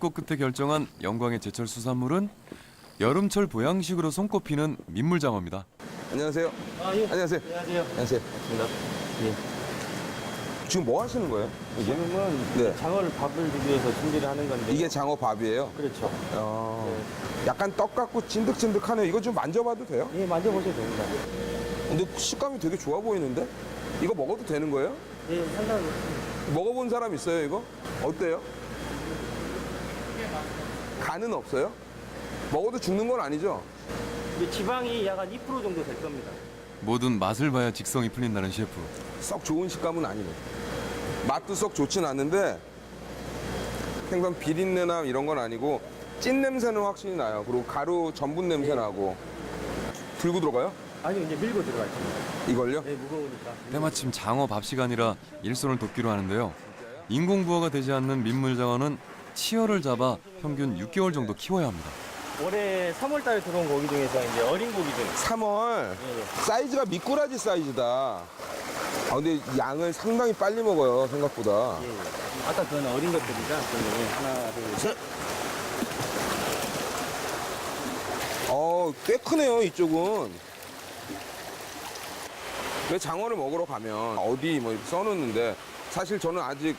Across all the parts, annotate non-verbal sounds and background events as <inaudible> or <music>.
고 끝에 결정한 영광의 제철 수산물은 여름철 보양식으로 손꼽히는 민물장어입니다. 안녕하세요. 아, 예. 안녕하세요. 안녕하세요. 안녕하세요. 반갑습니다. 예. 지금 뭐 하시는 거예요? 이게? 지금은 네. 장어를 밥을 주기 위해서 준비를 하는 건데. 이게 장어 밥이에요. 그렇죠. 어, 약간 떡 같고 찐득찐득하네요. 이거 좀 만져봐도 돼요? 예, 만져보셔도 됩니다. 근데 식감이 되게 좋아 보이는데? 이거 먹어도 되는 거예요? 예, 상당히. 먹어본 사람 있어요, 이거? 어때요? 간은 없어요? 먹어도 죽는 건 아니죠? 이게 지방이 약 한 2% 정도 될 겁니다. 뭐든 맛을 봐야 직성이 풀린다는 셰프. 썩 좋은 식감은 아니네. 맛도 썩 좋진 않는데 생선 비린내나 이런 건 아니고 찐 냄새는 확실히 나요. 그리고 가루 전분 냄새 나고 들고 들어가요? 아니, 이제 밀고 들어갈 겁니다. 이걸요? 예, 무거우니까. 때마침 장어 밥 시간이라 일손을 돕기로 하는데요. 인공 부화가 되지 않는 민물장어는 치어를 잡아 평균 6개월 정도 키워야 합니다. 올해 3월 달에 들어온 고기 중에서 이제 어린 고기 중. 3월 예, 예. 사이즈가 미꾸라지 사이즈다. 아 근데 양을 상당히 빨리 먹어요 생각보다. 예, 예. 아까 그건 어린 그러면 하나, 둘, 셋. 어, 꽤 크네요, 이쪽은. 왜 장어를 먹으러 가면 어디 뭐 이렇게 써놓는데 사실 저는 아직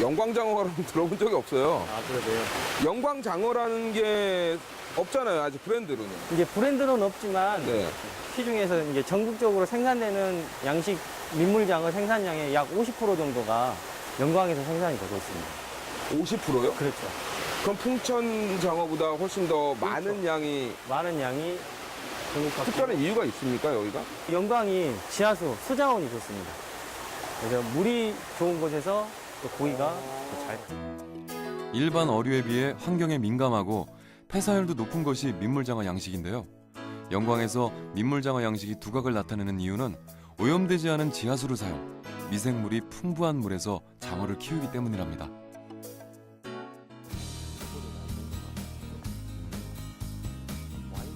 영광장어라는 들어본 적이 없어요. 아, 그러세요. 영광장어라는 게 없잖아요, 아직 브랜드로는. 이제 브랜드는 없지만 네. 시중에서 이제 전국적으로 생산되는 양식 민물장어 생산량의 약 50% 정도가 영광에서 생산이 되고 있습니다. 50%요? 그렇죠. 그럼 풍천장어보다 훨씬 더 많은 양이 많은 양이 특별한 이유가 있습니까, 여기가? 영광이 지하수 수자원이 좋습니다. 그래서 물이 좋은 곳에서 또 고기가 더 잘. 일반 어류에 비해 환경에 민감하고 폐사율도 높은 것이 민물장어 양식인데요. 영광에서 민물장어 양식이 두각을 나타내는 이유는 오염되지 않은 지하수를 사용, 미생물이 풍부한 물에서 장어를 키우기 때문이랍니다.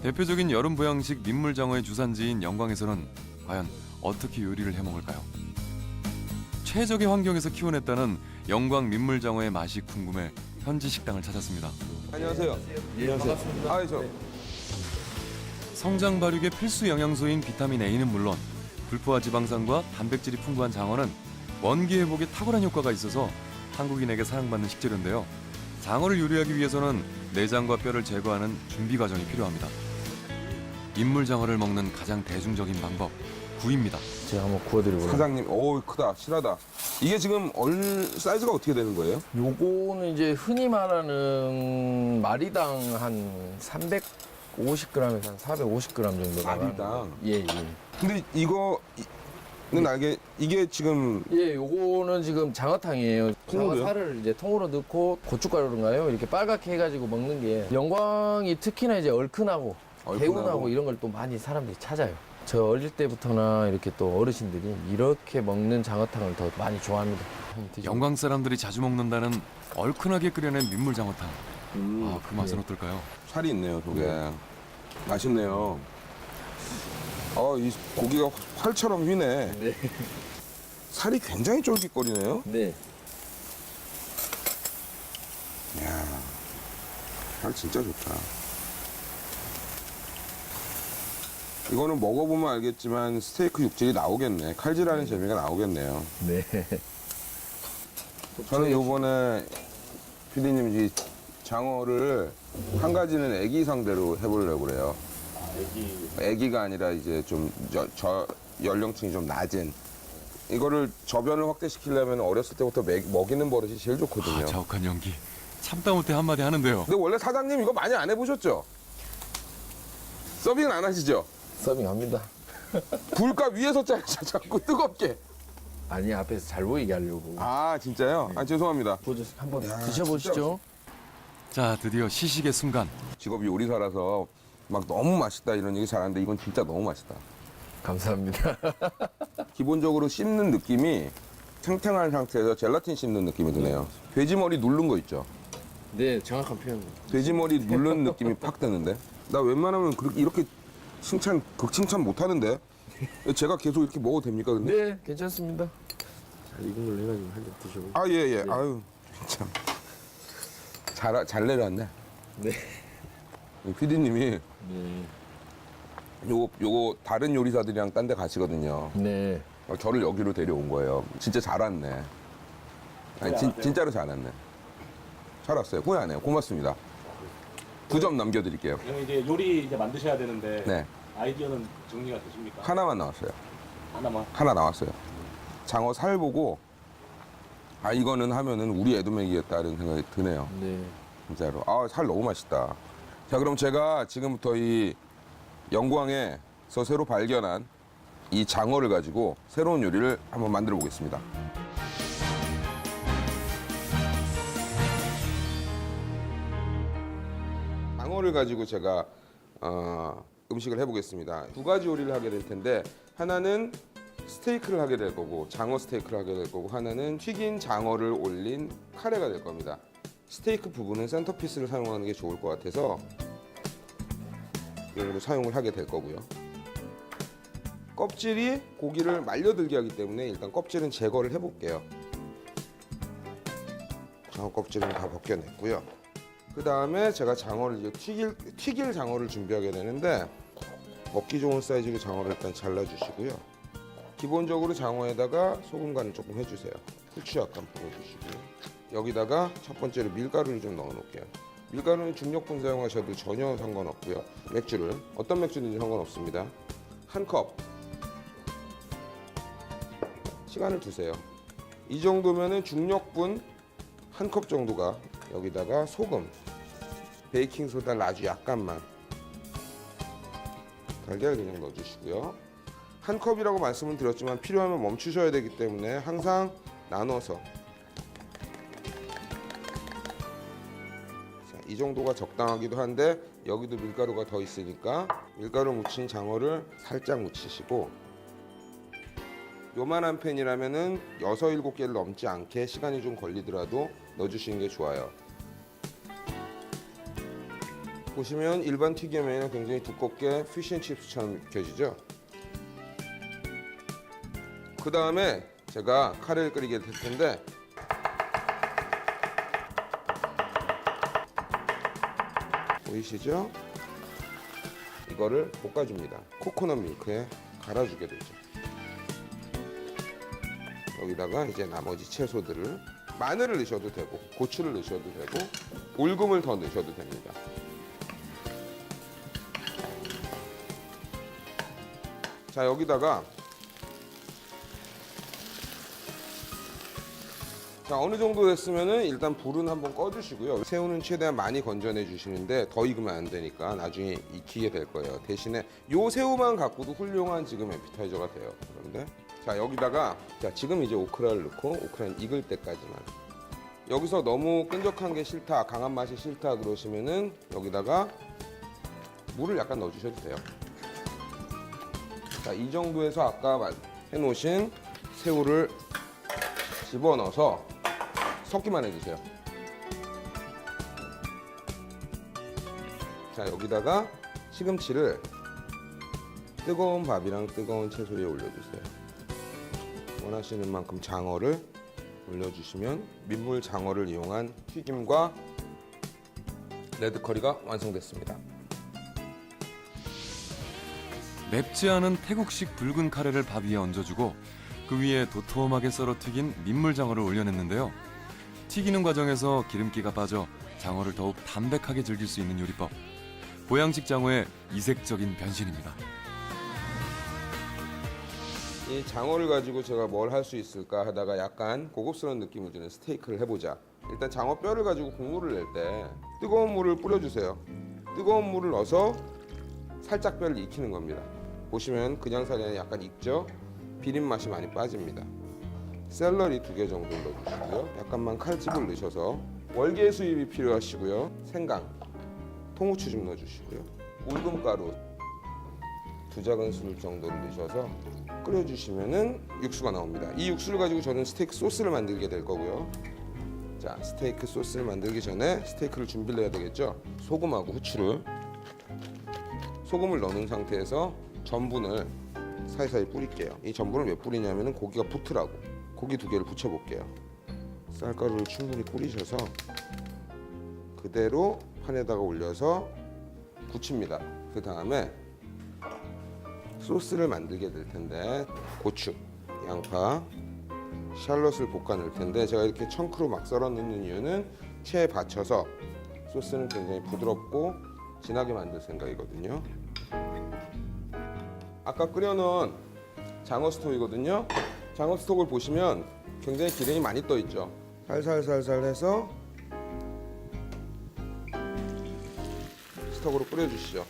대표적인 여름 보양식 민물장어의 주산지인 영광에서는 과연 어떻게 요리를 해 먹을까요? 최적의 환경에서 키워냈다는 영광 민물장어의 맛이 궁금해 현지 식당을 찾았습니다. 안녕하세요. 안녕하세요. 아, 저. 성장 발육의 필수 영양소인 비타민 A는 물론 불포화 지방산과 단백질이 풍부한 장어는 원기 회복에 탁월한 효과가 있어서 한국인에게 사랑받는 식재료인데요. 장어를 요리하기 위해서는 내장과 뼈를 제거하는 준비 과정이 필요합니다. 민물장어를 먹는 가장 대중적인 방법 구이입니다. 제가 한번 구워드리고. 사장님, 오 크다, 실하다. 이게 지금 얼 사이즈가 어떻게 되는 거예요? 요거는 이제 흔히 말하는 마리당 한 350g에서 한 450g 정도 나가는 마리당? 예, 예. 근데 이거는 알게 이게 지금 예, 요거는 지금 장어탕이에요. 통으로요? 장어살을 이제 통으로 넣고 고춧가루인가요? 이렇게 빨갛게 해가지고 먹는 게 영광이 특히나 이제 얼큰하고 얼큰하고. 개운하고 이런 걸 또 많이 사람들이 찾아요. 저 어릴 때부터나 이렇게 또 어르신들이 이렇게 먹는 장어탕을 더 많이 좋아합니다. 한번 드셔보세요. 영광 사람들이 자주 먹는다는 얼큰하게 끓여낸 민물 장어탕. 음, 아, 그 맛은 어떨까요? 살이 있네요, 속에. 맛있네요. 어, 이 고기가 활처럼 휘네. 네. 살이 굉장히 쫄깃거리네요. 네. 이야, 살 진짜 좋다. 이거는 먹어보면 알겠지만 스테이크 육질이 나오겠네. 칼질하는 재미가 나오겠네요. 네. 저는 요번에 피디님 이 장어를 한 가지는 애기 상대로 해보려고 그래요. 애기가 아니라 이제 좀저 연령층이 좀 낮은 이거를 저변을 확대시키려면 어렸을 때부터 먹- 먹이는 버릇이 제일 좋거든요. 아, 자욱한 연기. 참다 못해 한마디 하는데요. 근데 원래 사장님 이거 많이 안 해보셨죠? 서빙은 안 하시죠? 서빙합니다. <laughs> 불가 위에서 짜야죠 자꾸 뜨겁게. 아니 앞에서 잘 보이게 하려고. 아 진짜요? 아 죄송합니다. 보조 한번 야, 드셔보시죠. 자, 드디어 시식의 순간. 직업이 요리사라서 막 너무 맛있다 이런 얘기 잘하는데 이건 진짜 너무 맛있다. 감사합니다. <laughs> 기본적으로 씹는 느낌이 탱탱한 상태에서 젤라틴 씹는 느낌이 드네요. 돼지 머리 누른 거 있죠? 네, 정확한 표현입니다. 돼지 머리 누른 느낌이 팍 드는데? 나 웬만하면 그렇게 이렇게 칭찬, 극칭찬 못 하는데? 제가 계속 이렇게 먹어도 됩니까, 근데? 네, 괜찮습니다. 익은 걸로 해가지고 한잔 드셔보세요. 아, 예, 예. 아유, 참. 잘, 잘 내려왔네. 네. 이 PD님이 네. 요거, 요거 다른 요리사들이랑 딴 데 가시거든요. 네. 어, 저를 여기로 데려온 거예요. 진짜 잘 왔네. 아니, 진, 진짜로 잘 왔네. 잘 왔어요. 후회 안 해요. 고맙습니다. 두점 남겨드릴게요. 그럼 이제 요리 이제 만드셔야 되는데 네. 아이디어는 정리가 되십니까? 하나만 나왔어요. 하나만. 하나 나왔어요. 장어 살 보고, 아, 이거는 하면은 우리 애도맥이겠다는 생각이 드네요. 네. 진짜로. 아, 살 너무 맛있다. 자, 그럼 제가 지금부터 이 영광에서 새로 발견한 이 장어를 가지고 새로운 요리를 한번 만들어 보겠습니다. 장어를 가지고 제가 어, 음식을 해보겠습니다. 두 가지 요리를 하게 될 텐데 하나는 스테이크를 하게 될 거고 장어 스테이크를 하게 될 거고 하나는 튀긴 장어를 올린 카레가 될 겁니다. 스테이크 부분은 센터피스를 사용하는 게 좋을 것 같아서 이걸로 사용을 하게 될 거고요. 껍질이 고기를 말려들게 하기 때문에 일단 껍질은 제거를 해볼게요. 장어 껍질은 다 벗겨냈고요. 그 다음에 제가 장어를 이제 튀길, 튀길 장어를 준비하게 되는데 먹기 좋은 사이즈로 장어를 일단 잘라주시고요. 기본적으로 장어에다가 소금 간을 조금 해주세요. 후추 약간 뿌려주시고요. 여기다가 첫 번째로 밀가루를 좀 넣어 놓을게요. 밀가루는 중력분 사용하셔도 전혀 상관없고요. 맥주를 어떤 맥주든지 상관없습니다. 한 컵. 시간을 두세요. 이 정도면은 중력분 한 컵 정도가 여기다가 소금, 베이킹 소다를 아주 약간만 달걀 그냥 넣어주시고요. 한 컵이라고 말씀을 드렸지만 필요하면 멈추셔야 되기 때문에 항상 나눠서 자, 이 정도가 적당하기도 한데 여기도 밀가루가 더 있으니까 밀가루 묻힌 장어를 살짝 묻히시고 요만한 팬이라면은 6, 7개를 넘지 않게 시간이 좀 걸리더라도 넣어주시는 게 좋아요. 보시면 일반 튀김에는 굉장히 두껍게 피쉬앤칩스처럼 익혀지죠. 그 다음에 제가 카레를 끓이게 될 텐데 보이시죠? 이거를 볶아줍니다. 코코넛 밀크에 갈아주게 되죠. 여기다가 이제 나머지 채소들을 마늘을 넣으셔도 되고 고추를 넣으셔도 되고 올금을 더 넣으셔도 됩니다. 자 여기다가 자 어느 정도 됐으면은 일단 불은 한번 꺼주시고요. 새우는 최대한 많이 건져내 주시는데 더 익으면 안 되니까 나중에 익히게 될 거예요. 대신에 요 새우만 갖고도 훌륭한 지금 에피타이저가 돼요. 그런데 자 여기다가 자 지금 이제 오크라를 넣고 오크라는 익을 때까지만 여기서 너무 끈적한 게 싫다 강한 맛이 싫다 그러시면은 여기다가 물을 약간 넣어 주셔도 돼요 자, 이 정도에서 아까 마- 해놓으신 새우를 집어넣어서 섞기만 해주세요. 자, 여기다가 시금치를 뜨거운 밥이랑 뜨거운 채소에 올려주세요. 원하시는 만큼 장어를 올려주시면 민물 장어를 이용한 튀김과 레드커리가 완성됐습니다. 맵지 않은 태국식 붉은 카레를 밥 위에 얹어주고 그 위에 도톰하게 썰어 튀긴 민물 장어를 올려냈는데요. 튀기는 과정에서 기름기가 빠져 장어를 더욱 담백하게 즐길 수 있는 요리법. 보양식 장어의 이색적인 변신입니다. 이 장어를 가지고 제가 뭘 할 수 있을까 하다가 약간 고급스러운 느낌을 주는 스테이크를 해보자. 일단 장어 뼈를 가지고 국물을 낼 때 뜨거운 물을 뿌려주세요. 뜨거운 물을 넣어서 살짝 뼈를 익히는 겁니다. 보시면 그냥 살이 약간 익죠? 비린 맛이 많이 빠집니다. 샐러리 두 개 정도 넣어주시고요. 약간만 칼집을 넣으셔서 월계 수잎이 필요하시고요. 생강, 통후추 좀 넣어주시고요. 울금가루 두 작은술 정도를 넣으셔서 끓여주시면은 육수가 나옵니다. 이 육수를 가지고 저는 스테이크 소스를 만들게 될 거고요. 자, 스테이크 소스를 만들기 전에 스테이크를 준비를 해야 되겠죠. 소금하고 후추를 소금을 넣는 상태에서 전분을 사이사이 뿌릴게요. 이 전분을 왜 뿌리냐면은 고기가 붙으라고. 고기 두 개를 붙여볼게요. 쌀가루를 충분히 뿌리셔서 그대로 판에다가 올려서 굳힙니다. 그 다음에 소스를 만들게 될 텐데 고추, 양파, 샬롯을 볶아 넣을 텐데 제가 이렇게 청크로 막 썰어 넣는 이유는 체에 받쳐서 소스는 굉장히 부드럽고 진하게 만들 생각이거든요. 아까 끓여놓은 장어 스톡이거든요. 장어 스톡을 보시면 굉장히 기름이 많이 떠 있죠. 살살살살 해서 스톡으로 끓여주시죠.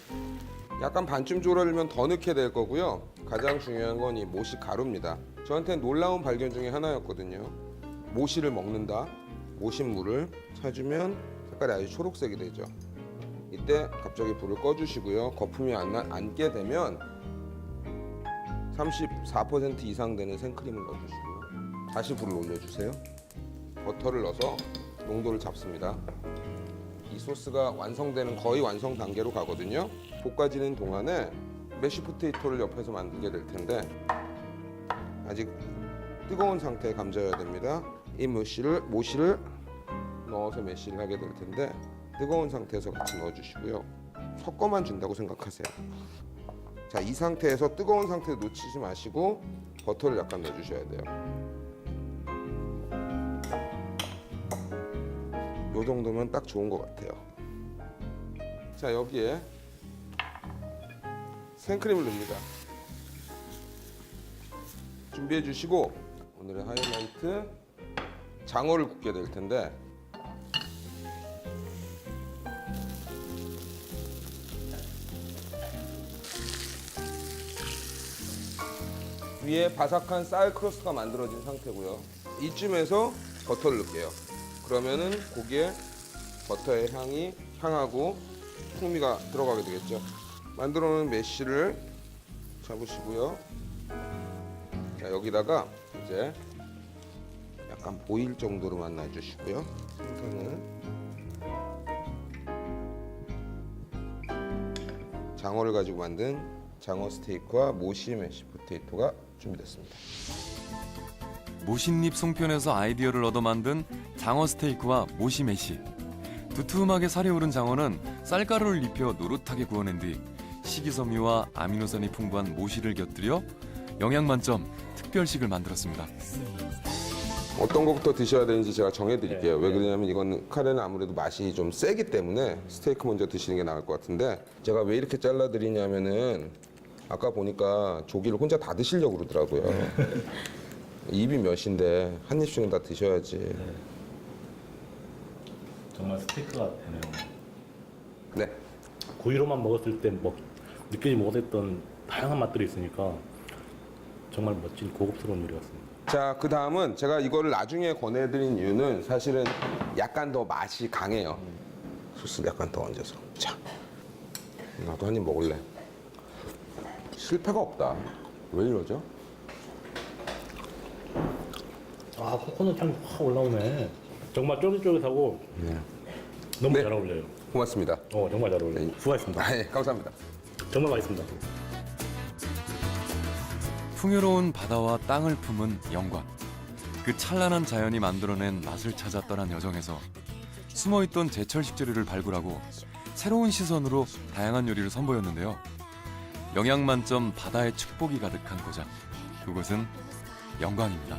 약간 반쯤 졸아들면 더 넣게 될 거고요. 가장 중요한 건 이 모시 가루입니다. 저한테 놀라운 발견 중에 하나였거든요. 모시를 먹는다. 모신물을 찾으면 색깔이 아주 초록색이 되죠. 이때 갑자기 불을 꺼주시고요. 거품이 안 나, 안게 되면 34% 이상 되는 생크림을 넣어주시고요. 다시 불을 올려주세요. 버터를 넣어서 농도를 잡습니다. 이 소스가 완성되는 거의 완성 단계로 가거든요. 볶아지는 동안에 메쉬 포테이토를 옆에서 만들게 될 텐데 아직 뜨거운 상태에 감자여야 됩니다. 이 모시를 모시를 넣어서 메쉬를 하게 될 텐데 뜨거운 상태에서 같이 넣어주시고요. 섞어만 준다고 생각하세요. 자, 이 상태에서 뜨거운 상태 놓치지 마시고 버터를 약간 넣어주셔야 돼요. 요 정도면 딱 좋은 것 같아요. 자, 여기에 생크림을 넣습니다. 준비해 주시고 오늘의 하이라이트 장어를 굽게 될 텐데 위에 바삭한 쌀 크러스트가 만들어진 상태고요. 이쯤에서 버터를 넣을게요. 그러면은 고기에 버터의 향이 향하고 풍미가 들어가게 되겠죠. 만들어 놓은 메쉬를 잡으시고요. 자, 여기다가 이제 약간 보일 정도로만 놔주시고요. 생선은 장어를 가지고 만든 장어 스테이크와 모시 메시 포테이토가 준비됐습니다. 모신잎 송편에서 아이디어를 얻어 만든 장어 스테이크와 모시 메시. 두툼하게 살이 오른 장어는 쌀가루를 입혀 노릇하게 구워낸 뒤 식이섬유와 아미노산이 풍부한 모시를 곁들여 영양 만점 특별식을 만들었습니다. 어떤 것부터 드셔야 되는지 제가 정해드릴게요. 네, 왜 네. 그러냐면 이건 카레는 아무래도 맛이 좀 세기 때문에 스테이크 먼저 드시는 게 나을 것 같은데 제가 왜 이렇게 잘라드리냐면은 아까 보니까 조기를 혼자 다 드시려고 그러더라고요. 입이 몇인데 한 입씩은 다 드셔야지. 정말 스테이크가 되네요. 네. 고기로만 먹었을 때 먹, 느끼지 못했던 다양한 맛들이 있으니까 정말 멋진 고급스러운 요리 같습니다. 자, 그 다음은 제가 이거를 나중에 권해드린 이유는 사실은 약간 더 맛이 강해요. 소스를 약간 더 얹어서. 자, 나도 한 입 먹을래. 실패가 없다. 왜 이러죠? 아 코코넛 향이 확 올라오네. 정말 쫄깃쫄깃하고 너무 네. 잘 어울려요. 고맙습니다. 어 정말 잘 어울려요. 네. 수고하셨습니다. 아, 예, 감사합니다. 정말 맛있습니다. 풍요로운 바다와 땅을 품은 영광. 그 찬란한 자연이 만들어낸 맛을 찾아 떠난 여정에서 숨어있던 제철 식재료를 발굴하고 새로운 시선으로 다양한 요리를 선보였는데요. 영양 만점 바다의 축복이 가득한 고장. 그곳은 영광입니다.